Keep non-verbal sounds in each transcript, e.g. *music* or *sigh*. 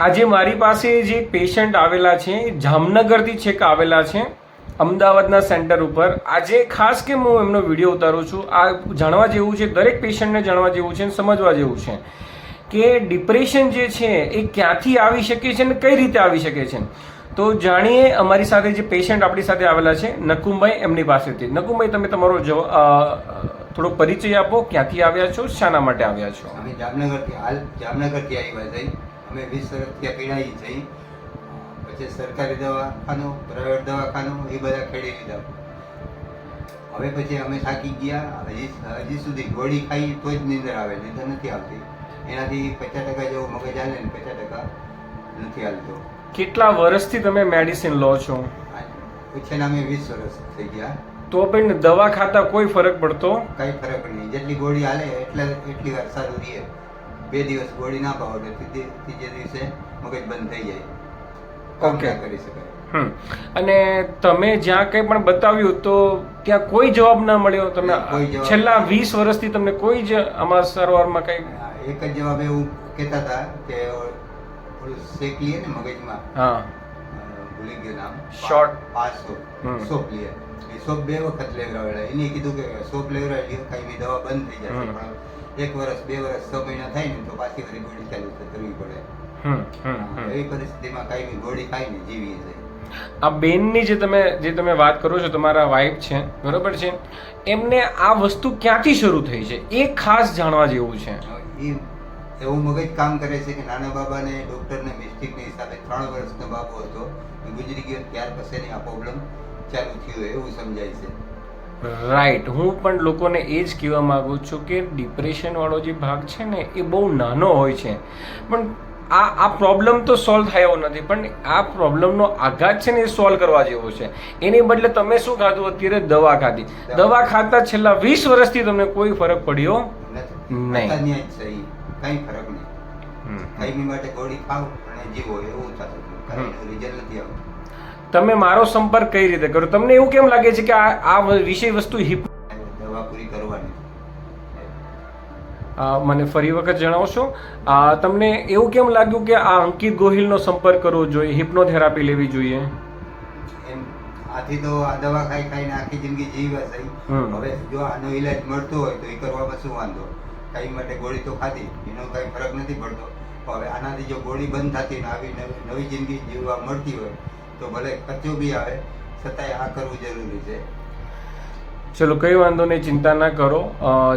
આજે મારી પાસે જે પેશન્ટ આવેલા છે, જામનગરથી છેક આવેલા છે, અમદાવાદના સેન્ટર ઉપર. આજે ખાસ કે હું એમનો વીડિયો ઉતારું છું, આ જાણવા જેવું છે, દરેક પેશન્ટને જાણવા જેવું છે સમજવા જેવું છે કે ડિપ્રેશન જે છે એ ક્યાંથી આવી શકે છે અને કઈ રીતે આવી શકે છે. તો જાણીએ અમારી સાથે જે પેશન્ટ આપણી સાથે આવેલા છે નકુમભાઈ એમની પાસેથી. નકુમભાઈ તમે તમારો જવ થોડો પરિચય આપો, ક્યાંથી આવ્યા છો, શાના માટે આવ્યા છો? અમે જામનગરથી, હાલ જામનગરથી આવ્યા અમે વીસ વર્ષથી પીડાઈ જઈ પછી સરકારી દવાખાનું પ્રાઇવેટ દવાખાનું એ બધા ખેડી લીધા. હવે પછી અમે થાકી ગયા હજી હજી સુધી ગોળી ખાઈ તો જ નીંદર આવે નીંદર નથી આવતી. એનાથી પચાસ ટકા જેવો મગજ આવે ને પચાસ ટકા નથી આવતો કેટલા વર્ષથી તમે મેડિસિન લો છો? પછી અમે વીસ વર્ષ થઈ ગયા. તો પણ દવા ખાતા કોઈ ફરક પડતો? કઈ ફરક નહીં. જેટલી ગોળી હાલે એટલે એટલી વાર સારું રહે. બે દિવસ ગોળી ના પાવો એટલે ત્રીજે દિવસે મગજ બંધ થઈ જાય. ક્યાં કરી શકાય? હમ. અને તમે જ્યાં કંઈ પણ બતાવ્યું તો ત્યાં કોઈ જવાબ ના મળ્યો? તમે છેલ્લા વીસ વર્ષથી તમને કોઈ જ અમારા સારવારમાં કંઈ એક જ જવાબ એવું કહેતા હતા કે શેક લઈએ ને મગજમાં. હા. ભૂલી ગયો નામ શોર્ટ પાસો સોપ લે એ સોપ બે વખત લેવડાવેલા એને કીધું કે સોપ લેવડાવી કાંઈ દવા બંધ થઈ જશે પણ એક વર્ષ બે વર્ષ છ મહિના થાય ને તો પાછી ફરી ગોળી ચાલુ કરવી પડે. હમ હમ હમ. એવી પરિસ્થિતિમાં કાંઈ ગોળી ખાઈને જીવીએ છે આ બેનની જે તમે જે તમે વાત કરો છો તમારા વાઈફ છે બરોબર છે એમને આ વસ્તુ ક્યાંથી શરૂ થઈ છે? એ ખાસ જાણવા જેવું છે. એ એવું મગજ કામ કરે છે કે નાના બાબાને ડૉક્ટરને મિસ્ટેકના હિસાબે ત્રણ વર્ષનો બાબો હતો એ ગુજરી ગયો ત્યાર પછીની આ પ્રોબ્લેમ ચાલુ થયો એવું સમજાય છે. રાઈટ હું પણ લોકોને એ જ કહેવા માગું છું કે ડિપ્રેશનવાળો જે ભાગ છે ને એ બહુ નાનો હોય છે. પણ આ આ પ્રોબ્લેમ તો સોલ્વ થયો નથી પણ આ પ્રોબ્લેમનો આઘાત છે ને એ સોલ્વ કરવા જેવો છે. એની બદલે તમે શું ખાધું? અત્યારે દવા ખાધી. દવા. ખાતા છેલ્લા વીસ વર્ષથી તમને કોઈ ફરક પડ્યો? નહીં. કાંઈ ફરક નહીં. કાયમી માટે ગોળી ખાવ અને જીવો એવું થતું હતું. રિઝલ્ટ નથી આવતું. તમે મારો સંપર્ક કઈ રીતે કરો? તમને એવું કેમ લાગે છે કે આ આ વિષય વસ્તુ હિપ દવા પૂરી કરવાની. મને ફરી વખત જણાવશો. તમને એવું કેમ લાગ્યું કે આ અંકિત ગોહિલનો સંપર્ક કરવો જોઈએ હિપ્નોથેરાપી લેવી જોઈએ? આથી તો આ દવા ખાઈ ખાઈને આખી જિંદગી જીવ હશે. હવે જો આનો ઈલાજ મળતો હોય તો એ કરવામાં શું વાંધો? કાંઈ માટે ગોળી તો ખાધી, એનો કાંઈ ફરક નથી પડતો. હવે આનાથી જો ગોળી બંધ થતી ને આવી નવી જિંદગી જીવવા મળતી હોય, તો ભલે કચ્યું બી આવે, છતાંય આ કરવું જરૂરી છે. ચલો, કઈ વાંધો નહીં, ચિંતા ના કરો.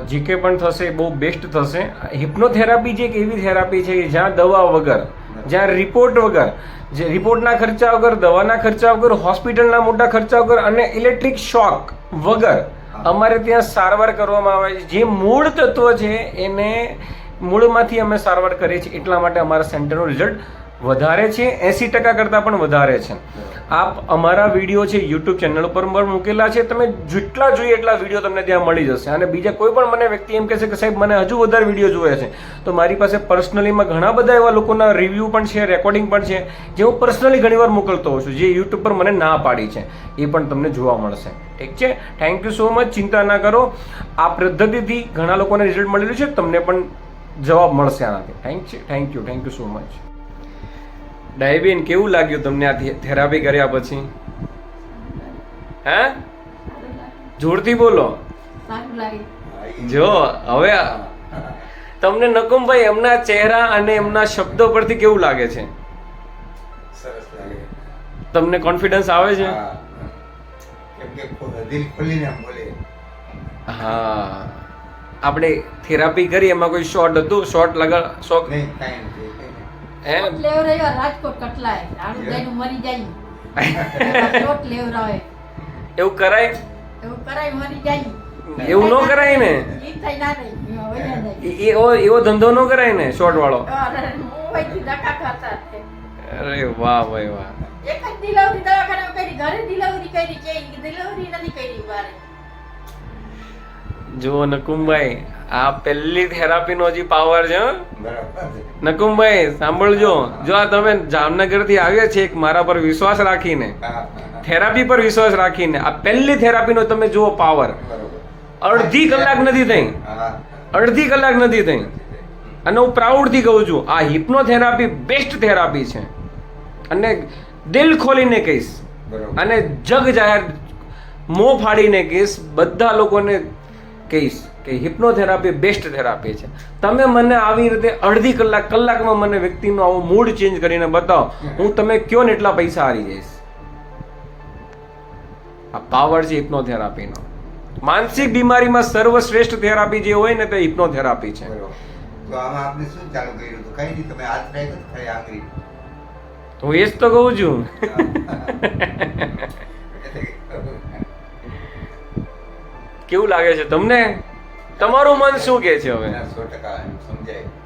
જે કે પણ થશે, બહુ બેસ્ટ થશે. હિપ્નોથેરાપી જે એક એવી થેરાપી છે જ્યાં દવા વગર, જ્યાં રિપોર્ટ વગર, જે રિપોર્ટના ખર્ચા વગર, દવાના ખર્ચા વગર, હોસ્પિટલના મોટા ખર્ચા વગર અને ઇલેક્ટ્રિક શોક વગર અમારે ત્યાં સારવાર કરવામાં આવે છે. જે મૂળ તત્વ છે, એને મૂળમાંથી અમે સારવાર કરીએ છીએ એટલા માટે અમારા સેન્ટરનું રિઝલ્ટ વધારે છે, એંસી ટકા કરતાં પણ વધારે છે. આપ અમારા વીડિયો છે, યુટ્યુબ ચેનલ ઉપર મૂકેલા છે, તમે જેટલા જોઈએ એટલા વીડિયો તમને ત્યાં મળી જશે. અને બીજા કોઈ પણ મને વ્યક્તિ એમ કહેશે કે સાહેબ, મને હજુ વધારે વીડિયો જોઈએ છે. તો મારી પાસે પર્સનલીમાં ઘણા બધા એવા લોકોના રિવ્યૂ પણ છે રેકોર્ડિંગ પણ છે, જે હું પર્સનલી ઘણીવાર મોકલતો હોઉં છું, જે યુટ્યુબ પર મને ના પાડી છે. એ પણ તમને જોવા મળશે. ઠીક છે? થેન્ક યુ સો મચ ચિંતા ના કરો. આ પદ્ધતિથી ઘણા લોકોને રિઝલ્ટ મળેલું છે. તમને પણ જવાબ મળશે આનાથી. Thank you thank you thank you so much ડાયબીન કેવું લાગ્યું તમને આ થેરાપી કર્યા પછી? હે? જોરથી બોલો. જો હવે તમને નકુમભાઈ એમના ચહેરા અને એમના શબ્દો પરથી કેવું લાગે છે? તમને કોન્ફિડન્સ આવે છે? હા. આપણે થેરાપી કરી એમાં કોઈ શોર્ટ હતું? શોર્ટ લગા શોખ નહીં ચોટ લેવરાયો રાજકોટ કટલાય જઈને મરી જાય. *laughs* ચોટ લેવરાવે. એવું કરાય? એવું કરાય મરી જાય. એવું ન કરાય ને? એમાં એવો એવો ધંધો ન કરાય ને શોર્ટ વાળો અરે, વાહ ભાઈ વાહ. એક જ ડિલિવરી દવાખાને કરી ઘરે ડિલિવરી કરી કે ડિલિવરી નથી જો નકુમભાઈ આ પહેલી થેરાપીનો હજી પાવર છે. નકુમભાઈ સાંભળજો. જો આ તમે જામનગરથી આવ્યા છે એક મારા પર વિશ્વાસ રાખીને. થેરાપી પર વિશ્વાસ રાખીને આ પહેલી થેરાપીનો તમે જુઓ પાવર અડધી કલાક નથી થઈ. અડધી કલાક નથી થઈ. અને હું પ્રાઉડથી કહું છું આ હિપ્નોથેરાપી બેસ્ટ થેરાપી છે. અને દિલ ખોલીને કહીશ. અને જગ જાહેર મોં ફાડીને કહીશ બધા લોકોને કહીશ કે હિપ્નોથેરાપી બેસ્ટ થેરાપી છે. તમે મને આવી રીતે અડધી કલાક કલાકમાં મને વ્યક્તિનો આવો મૂડ ચેન્જ કરીને બતાવો હું તમે કયો ને એટલા પૈસા હારી જઈશ? આ પાવર છે હિપ્નોથેરાપીનો માનસિક બીમારીમાં સર્વશ્રેષ્ઠ થેરાપી જે હોય ને તે હિપ્નોથેરાપી છે. તો આમાં આપને શું ચાલુ કર્યું હતું? કઈ નહીં તમે હાથ રાખ્યો તો ખાલી આંગળી. હું એ જ તો કહું છું. કેવું લાગે છે તમને? તમારું મન શું કહે છે હવે? સો ટકા સમજાય.